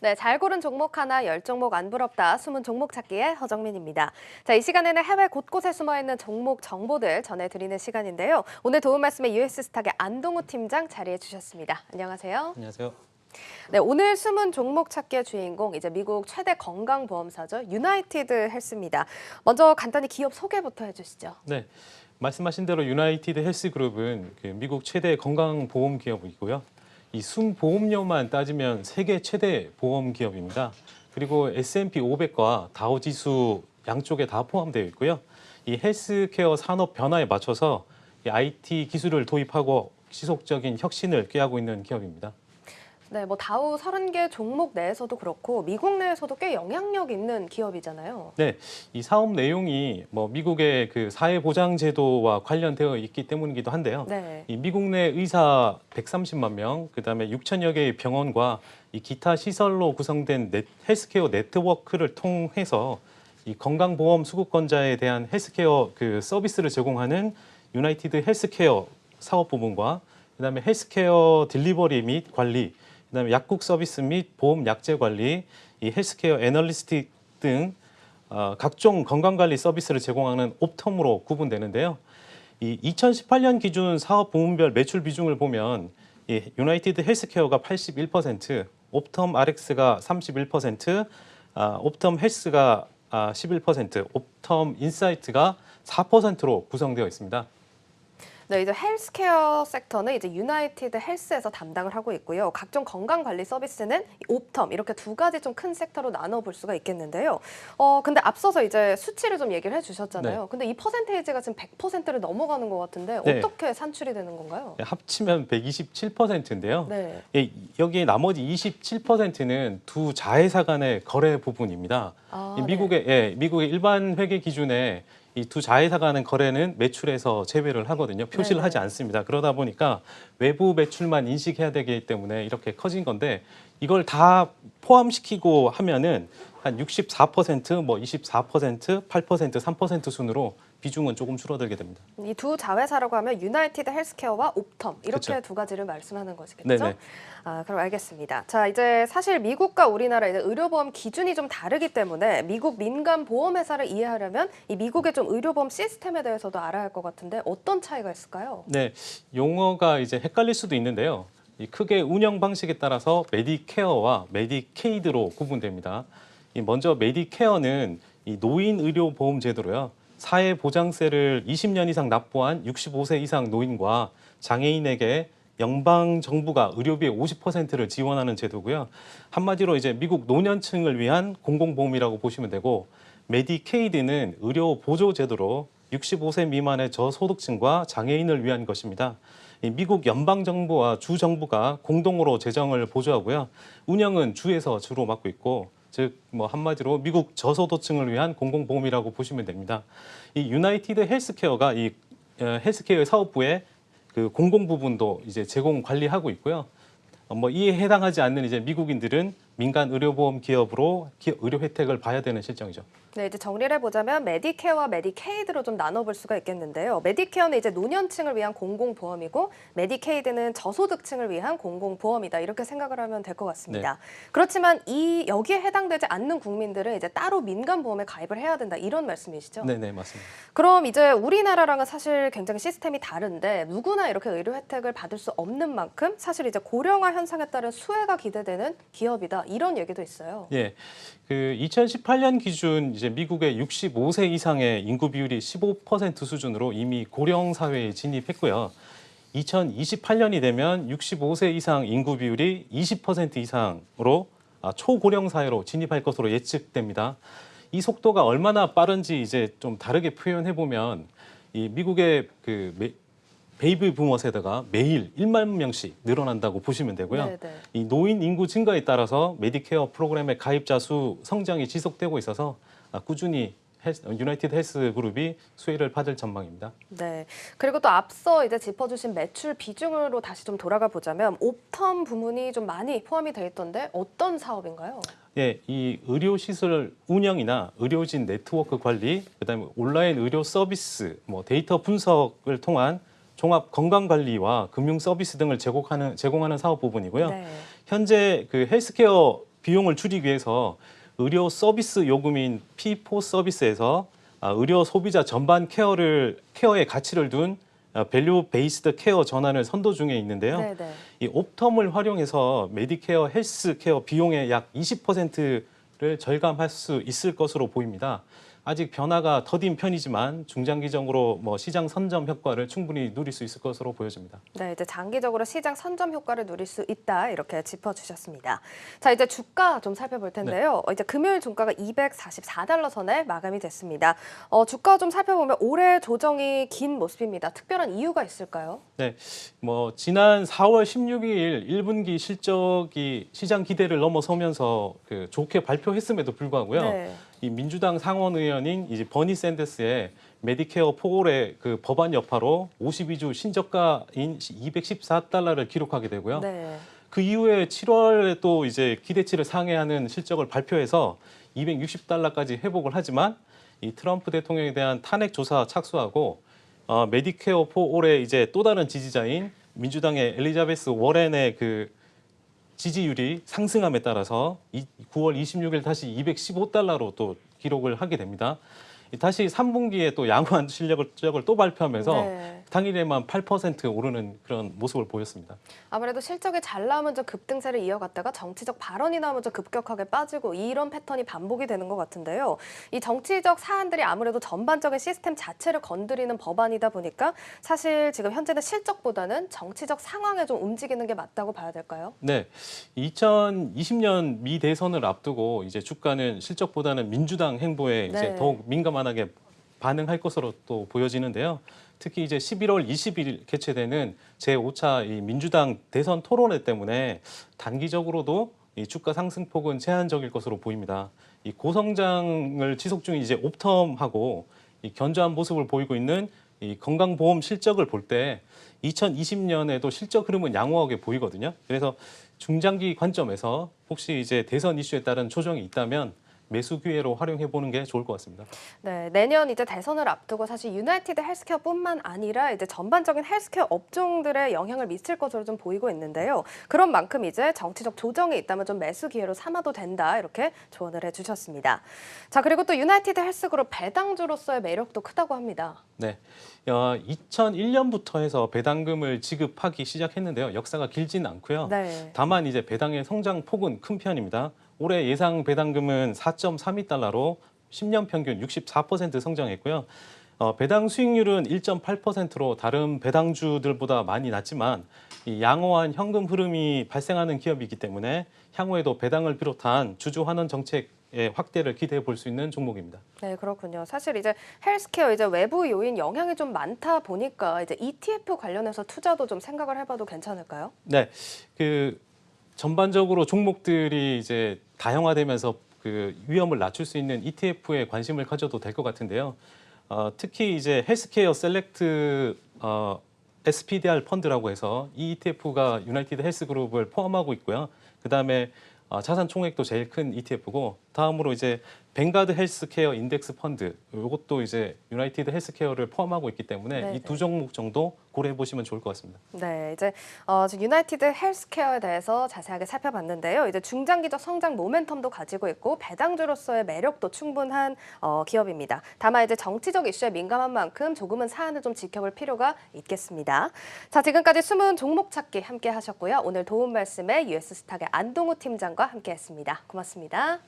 네, 잘 고른 종목 하나, 열 종목 안 부럽다. 숨은 종목 찾기의 허정민입니다. 자, 이 시간에는 해외 곳곳에 숨어 있는 종목 정보들 전해드리는 시간인데요. 오늘 도움 말씀에 US 스탁의 안동우 팀장 자리해 주셨습니다. 안녕하세요. 안녕하세요. 네, 오늘 숨은 종목 찾기의 주인공 이제 미국 최대 건강보험사죠. 유나이티드 헬스입니다. 먼저 간단히 기업 소개부터 해주시죠. 네, 말씀하신 대로 유나이티드 헬스 그룹은 그 미국 최대 건강보험 기업이고요. 이 순보험료만 따지면 세계 최대 보험 기업입니다. 그리고 S&P 500과 다우 지수 양쪽에 다 포함되어 있고요. 이 헬스케어 산업 변화에 맞춰서 이 IT 기술을 도입하고 지속적인 혁신을 꾀하고 있는 기업입니다. 네, 뭐 다우 30개 종목 내에서도 그렇고 미국 내에서도 꽤 영향력 있는 기업이잖아요. 네, 이 사업 내용이 뭐 미국의 그 사회보장 제도와 관련되어 있기 때문이기도 한데요. 네. 이 미국 내 의사 130만 명, 그다음에 6천여 개의 병원과 이 기타 시설로 구성된 넷, 헬스케어 네트워크를 통해서 이 건강보험 수급권자에 대한 헬스케어 그 서비스를 제공하는 유나이티드 헬스케어 사업 부분과 그다음에 헬스케어 딜리버리 및 관리, 그다음에 약국 서비스 및 보험 약제 관리, 이 헬스케어 애널리스트 등 어, 각종 건강관리 서비스를 제공하는 옵텀으로 구분되는데요. 이 2018년 기준 사업 부문별 매출 비중을 보면 이 유나이티드 헬스케어가 81%, 옵텀 RX가 31%, 아, 옵텀 헬스가 아, 11%, 옵텀 인사이트가 4%로 구성되어 있습니다. 네, 이제 헬스케어 섹터는 이제 유나이티드 헬스에서 담당을 하고 있고요. 각종 건강 관리 서비스는 이 옵텀 이렇게 두 가지 좀 큰 섹터로 나눠 볼 수가 있겠는데요. 어, 근데 앞서서 이제 수치를 좀 얘기를 해 주셨잖아요. 근데 이 퍼센테이지가 지금 100%를 넘어가는 것 같은데 네. 어떻게 산출이 되는 건가요? 합치면 127%인데요. 네. 예, 여기 나머지 27%는 두 자회사 간의 거래 부분입니다. 아, 이 미국의 예, 미국의 일반 회계 기준에 이 두 자회사 간의 거래는 매출에서 제외를 하거든요. 표시를 네네. 하지 않습니다. 그러다 보니까 외부 매출만 인식해야 되기 때문에 이렇게 커진 건데 이걸 다 포함시키고 하면은 한 64%, 뭐 24%, 8%, 3% 순으로 비중은 조금 줄어들게 됩니다. 이 두 자회사라고 하면 유나이티드 헬스케어와 옵텀 이렇게 그쵸. 두 가지를 말씀하는 것이겠죠? 네네. 아, 그럼 알겠습니다. 자, 이제 사실 미국과 우리나라 이제 의료보험 기준이 좀 다르기 때문에 미국 민간 보험 회사를 이해하려면 이 미국의 좀 의료보험 시스템에 대해서도 알아야 할 것 같은데 어떤 차이가 있을까요? 네, 용어가 이제 헷갈릴 수도 있는데요. 이 크게 운영 방식에 따라서 메디케어와 메디케이드로 구분됩니다. 이 먼저 메디케어는 이 노인 의료 보험 제도로요. 사회 보장세를 20년 이상 납부한 65세 이상 노인과 장애인에게 연방 정부가 의료비의 50%를 지원하는 제도고요. 한마디로 이제 미국 노년층을 위한 공공보험이라고 보시면 되고 메디케이드는 의료 보조 제도로 65세 미만의 저소득층과 장애인을 위한 것입니다. 이 미국 연방 정부와 주 정부가 공동으로 재정을 보조하고요. 운영은 주에서 주로 맡고 있고 즉 뭐 한마디로 미국 저소득층을 위한 공공보험이라고 보시면 됩니다. 이 유나이티드 헬스케어가 이 어, 헬스케어 사업부의 그 공공 부분도 이제 제공 관리하고 있고요. 어, 뭐 이에 해당하지 않는 이제 미국인들은 민간 의료보험 기업으로 기- 의료 혜택을 봐야 되는 실정이죠. 네, 이제 정리를 해보자면 메디케어와 메디케이드로 좀 나눠볼 수가 있겠는데요. 메디케어는 이제 노년층을 위한 공공보험이고 메디케이드는 저소득층을 위한 공공보험이다 이렇게 생각을 하면 될 것 같습니다. 그렇지만 이 여기에 해당되지 않는 국민들은 이제 따로 민간보험에 가입을 해야 된다 이런 말씀이시죠? 네, 네, 맞습니다. 그럼 이제 우리나라랑은 사실 굉장히 시스템이 다른데 누구나 이렇게 의료 혜택을 받을 수 없는 만큼 사실 이제 고령화 현상에 따른 수혜가 기대되는 기업이다 이런 얘기도 있어요. 예. 그 2018년 기준 이제 미국의 65세 이상의 인구 비율이 15% 수준으로 이미 고령 사회에 진입했고요. 2028년이 되면 65세 이상 인구 비율이 20% 이상으로 아, 초고령 사회로 진입할 것으로 예측됩니다. 이 속도가 얼마나 빠른지 이제 좀 다르게 표현해 보면 이 미국의 그 메- 베이비 부머 세대가 매일 1만 명씩 늘어난다고 보시면 되고요. 네, 네. 이 노인 인구 증가에 따라서 메디케어 프로그램의 가입자 수 성장이 지속되고 있어서 아, 꾸준히 헬스, 유나이티드 헬스 그룹이 수혜를 받을 전망입니다. 네. 그리고 또 앞서 이제 짚어주신 매출 비중으로 다시 좀 돌아가 보자면 옵텀 부문이 좀 많이 포함이 돼 있던데 어떤 사업인가요? 예, 이 의료 시설 운영이나 의료진 네트워크 관리, 그다음에 온라인 의료 서비스, 뭐 데이터 분석을 통한 종합 건강 관리와 금융 서비스 등을 제공하는 제공하는 사업 부분이고요. 네. 현재 그 헬스케어 비용을 줄이기 위해서 의료 서비스 요금인 P4 서비스에서 아, 의료 소비자 전반 케어를 케어의 가치를 둔 아, 밸류 베이스드 케어 전환을 선도 중에 있는데요. 네, 네. 이 옵텀을 활용해서 메디케어 헬스케어 비용의 약 20%를 절감할 수 있을 것으로 보입니다. 아직 변화가 더딘 편이지만 중장기적으로 뭐 시장 선점 효과를 충분히 누릴 수 있을 것으로 보여집니다. 네, 이제 장기적으로 시장 선점 효과를 누릴 수 있다 이렇게 짚어주셨습니다. 자, 이제 주가 좀 살펴볼 텐데요. 어, 이제 금요일 종가가 244달러 선에 마감이 됐습니다. 어, 주가 좀 살펴보면 올해 조정이 긴 모습입니다. 특별한 이유가 있을까요? 네, 뭐 지난 4월 16일 1분기 실적이 시장 기대를 넘어서면서 그 좋게 발표했음에도 불구하고요. 네. 이 민주당 상원 의원인 이제 버니 샌더스의 메디케어 포올의 그 법안 여파로 52주 신저가인 214달러를 기록하게 되고요. 네. 그 이후에 7월에 또 이제 기대치를 상회하는 실적을 발표해서 260달러까지 회복을 하지만 이 트럼프 대통령에 대한 탄핵 조사 착수하고 어, 메디케어 포올의 이제 또 다른 지지자인 민주당의 엘리자베스 워렌의 그 지지율이 상승함에 따라서 이 9월 26일 다시 215달러로 또 기록을 하게 됩니다. 이 다시 3분기에 또 양호한 실력을 실적을 또 발표하면서 네. 당일에만 8% 오르는 그런 모습을 보였습니다. 아무래도 실적이 잘 나오면 좀 급등세를 이어갔다가 정치적 발언이 나오면 좀 급격하게 빠지고 이런 패턴이 반복이 되는 것 같은데요. 이 정치적 사안들이 아무래도 전반적인 시스템 자체를 건드리는 법안이다 보니까 사실 지금 현재는 실적보다는 정치적 상황에 좀 움직이는 게 맞다고 봐야 될까요? 네, 2020년 미 대선을 앞두고 이제 주가는 실적보다는 민주당 행보에 이제 네. 더욱 민감 하게 반응할 것으로 또 보여지는데요. 특히 이제 11월 20일 개최되는 제5차 이 민주당 대선 토론회 때문에 단기적으로도 이 주가 상승폭은 제한적일 것으로 보입니다. 이 고성장을 지속 중인 이제 옵텀하고 이 견조한 모습을 보이고 있는 이 건강보험 실적을 볼 때 2020년에도 실적 흐름은 양호하게 보이거든요. 그래서 중장기 관점에서 혹시 이제 대선 이슈에 따른 조정이 있다면 매수 기회로 활용해 보는 게 좋을 것 같습니다. 네, 내년 이제 대선을 앞두고 사실 유나이티드 헬스케어뿐만 아니라 이제 전반적인 헬스케어 업종들의 영향을 미칠 것으로 좀 보이고 있는데요. 그런 만큼 이제 정치적 조정이 있다면 좀 매수 기회로 삼아도 된다 이렇게 조언을 해주셨습니다. 자 그리고 또 유나이티드 헬스그룹 배당주로서의 매력도 크다고 합니다. 네. 어, 2001년부터 해서 배당금을 지급하기 시작했는데요. 역사가 길지는 않고요. 네. 다만 이제 배당의 성장 폭은 큰 편입니다. 올해 예상 배당금은 4.32달러로 10년 평균 64% 성장했고요. 어, 배당 수익률은 1.8%로 다른 배당주들보다 많이 낮지만 이 양호한 현금 흐름이 발생하는 기업이기 때문에 향후에도 배당을 비롯한 주주 환원 정책 의 확대를 기대해 볼 수 있는 종목입니다. 네, 그렇군요. 사실 이제 헬스케어 이제 외부 요인 영향이 좀 많다 보니까 이제 ETF 관련해서 투자도 좀 생각을 해봐도 괜찮을까요? 네, 그 전반적으로 종목들이 이제 다양화되면서 그 위험을 낮출 수 있는 ETF에 관심을 가져도 될 것 같은데요. 어, 특히 이제 헬스케어 셀렉트 어, SPDR 펀드라고 해서 이 ETF가 유나이티드 헬스그룹을 포함하고 있고요. 그 다음에 어, 자산 총액도 제일 큰 ETF고 다음으로 이제 뱅가드 헬스케어 인덱스 펀드 이것도 이제 유나이티드 헬스케어를 포함하고 있기 때문에. 이 두 종목 정도 고려해 보시면 좋을 것 같습니다. 네, 이제 어, 지금 유나이티드 헬스케어에 대해서 자세하게 살펴봤는데요. 이제 중장기적 성장 모멘텀도 가지고 있고 배당주로서의 매력도 충분한 어, 기업입니다. 다만 이제 정치적 이슈에 민감한 만큼 조금은 사안을 좀 지켜볼 필요가 있겠습니다. 자, 지금까지 숨은 종목 찾기 함께 하셨고요. 오늘 도움 말씀에 US 스탁의 안동우 팀장과 함께했습니다. 고맙습니다.